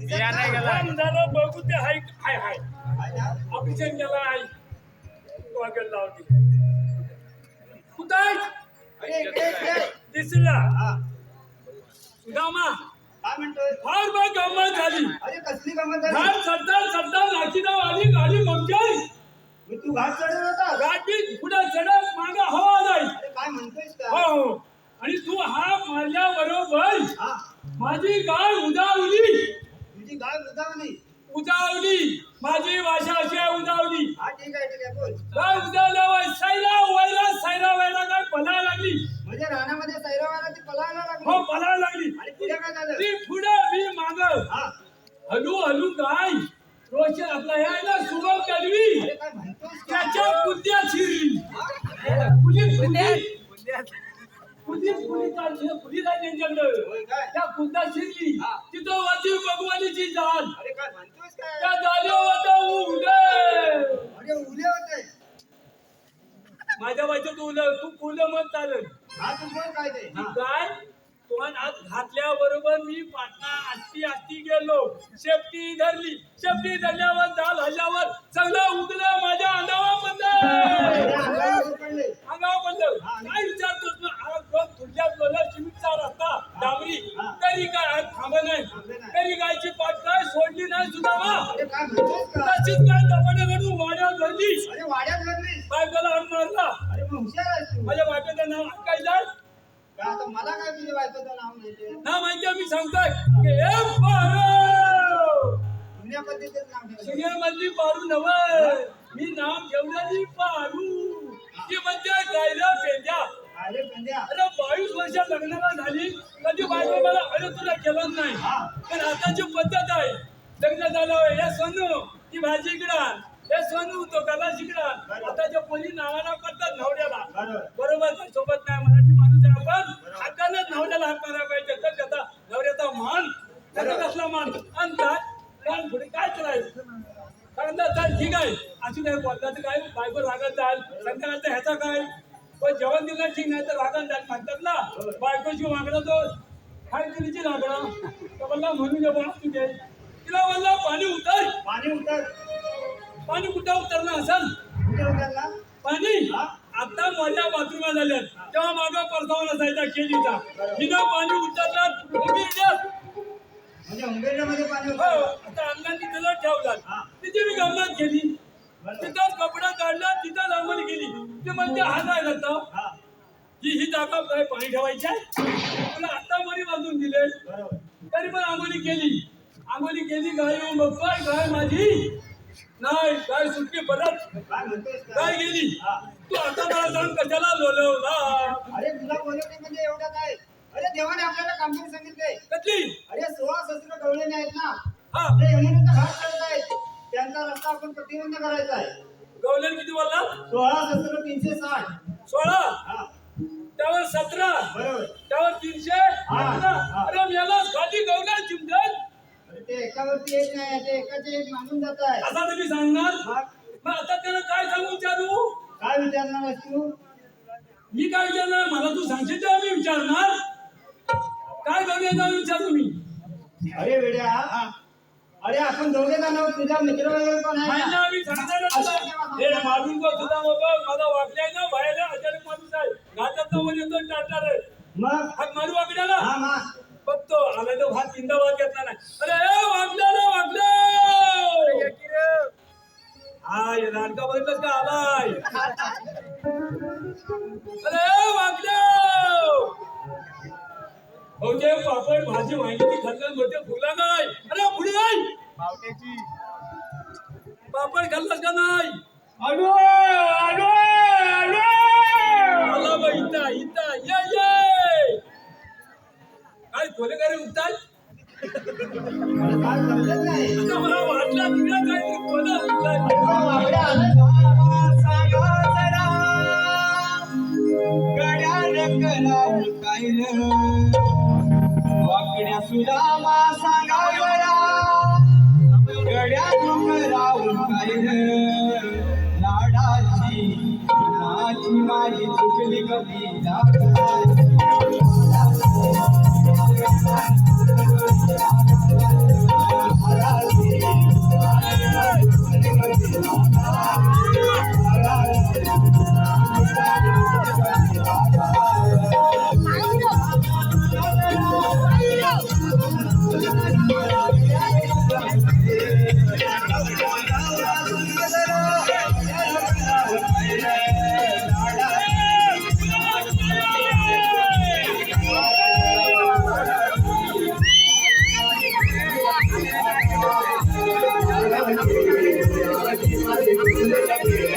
या नाही गेला. बघू ते हाय हाय हाय? अभिषेक केला आई. वागल लावते. इकडे. दिसला. हा, गामा. काय म्हणतोय? फार बघ गंमत झाली. अरे कसली गमत झाली? फार सरदार सरदार नाचीनाव आली गाडी मगजाई मी तू घाट चढत होता गाडी पुढे चढत मागा हवा नाही. अरे काय म्हणतोयस हो का? हो आणि तू हा माझ्या बरोबर हा. माझी गाय उदावली. उदावली माझी भाषा अशी आहे उदावली हा ठीक आहे ठीक आहे बोल. काय उदावल्यावर सैरा वैरा सैरा वैरा काय पलायला लागली? म्हणजे रानामध्ये सैरावाला ती पळायला हो लागली पलायला लागली. आणि पुढे काय झालं? ती पुढे मी माग. हा. हलू हलू काय? रोशन आपला यायला सुगम? त्याच्या बुद्ध्या शिरली हा? पुलिस पुलिस पुलिस पुलिस आहे त्यांच्याकडं. त्या शिरली हा. तिथं वाची भगवानीची जाल अरे काय म्हणतोयस काय त्या जालीवर होता उडे अरे उले होते माझ्या बायचं तू उल तू कुलं मत चालेल हा तू बोल काय तोंड आत घातल्याबरोबर मी पाटणा आस्ती आस्ती गेलो. शेपटी धरली. शेपटी धरल्यावर जाल हल्ल्यावर सगळं उगलं माझ्या अंगावर बंद काय विचारतोस ना आज तुझ्या बोला चिमिटचा रस्ता. डांबरी. तरी काय आज थांब नाही. तरी गायची पाठ काय सोडली नाही सुद्धा तशीच काय दपाट्याकडून वाड्यात धरली वाड्यात भरली बायकोला हात मारला. माझ्या बायकोचं नाव आता मला काय तुझ्या बायकोचं नाव ना माहिती मी सांगतोय. जुन्या पद्धतीचं नाव ठेवलं. सिनेमधली पारू नव मी नाव ठेवलेली पारू ती म्हणजे गायला पेंड्या. अरे पंड्या? अरे बावीस वर्ष लग्नाला झाली. कधी बायको मला अरे तुला केलंच नाही पण आताची पद्धत आहे. लग्न झालं हे सोनू ती भाजी इकडा. हे सोनू तो कला शिकला आताच्या पोली नावाला करतात नवऱ्याला. बरोबर बरोबर का? सोबत नाही मराठी माणूस आहे आपण हातानच नवऱ्याला हात मारायला पाहिजे. तर त्याचा नवऱ्याचा मान त्याचा कसला मान? आणि काय पुढे काय करायचं? कारण तर चल ठीक आहे. अशी नाही बोलला तर काय? बायको रागात जाल संध्याकाळचा ह्याचा काय? पण जेवण दिलं ठीक नाही तर रागात जाल म्हणतात ना. बायकोची वागणं तो काय तिची लागणं. तर म्हणला म्हणून जे बोला तुझे तिला म्हणला पाणी उतर. पाणी उतर. पाणी कुठं उतरलं असेल? पाणी? आता माझ्या बाथरूम झाल्यात. तेव्हा मागं परतावा नसायचा हिनं पाणी. म्हणजे उंबेरड्यामध्ये पाणी हो उतरलं आता अंगाने तिथं हा. तिथे मी गंमत केली. तिथं कपडा काढला तिथं ते म्हणते हा काय करतो हा. जागा काय पाणी ठेवायची आहे. तुला आता मरी बांधून दिले. तरी पण आंघोळी केली. आंघोळी केली गाय गाय माझी. नाही गाय सुटली परत. काय गेली. तू आता कशाला लोलवला अरे तुला बोलवणे म्हणजे एवढं काय? अरे देवाने आपल्याला कामगिरी सांगितले. कसली? अरे सोळा शस्त्र गवळलेले आहेत ना? हा. ते यमुनेचा घाट करत आहेत त्यांचा रस्ता आपण प्रतिबंध करायचा आहे. गवलन किती बोलला? सोळा शस्त्र तीनशे साठ. सोळा? हा. त्यावर सतरा? बरोबर. त्यावर तीनशे. अरे मेला खाली गवलन चिमटल अरे ते एकावरती एक नाही ते एकाचे एक मागून जात आहे. असा तुम्ही सांगणार मग मग आता त्याला काय सांगू विचारू काय विचारणार आहेस तू? मी काय विचारणार मला तू सांगशील तेव्हा मी विचारणार. काय गवले जाऊन विचारू मी. अरे वेड्या अरे आपण दोघे जण आहोत तुझा मित्र वगैरे पण आहे नाही ना? ना, मी सांगणार ना तुला. हे मारून बघ तुझा बाबा माझा वाकलाय ना बाहेर अचानक माणूस आहे. घातात ना वर येतो टाळणार आहे. मग? हात मारू वाकड्याला हा मा बघतो आला तो भात तीनदा भात घेतला नाही. अरे! हे नाटका बघितलंस का आलाय? अरे वागलं हो ते पापड भाजी वांगी खाल्लं मोठे फुला नाही अरे नाही पावट्याची पापड खाल्लास का नाही? अडो अडो Yeah. Thank.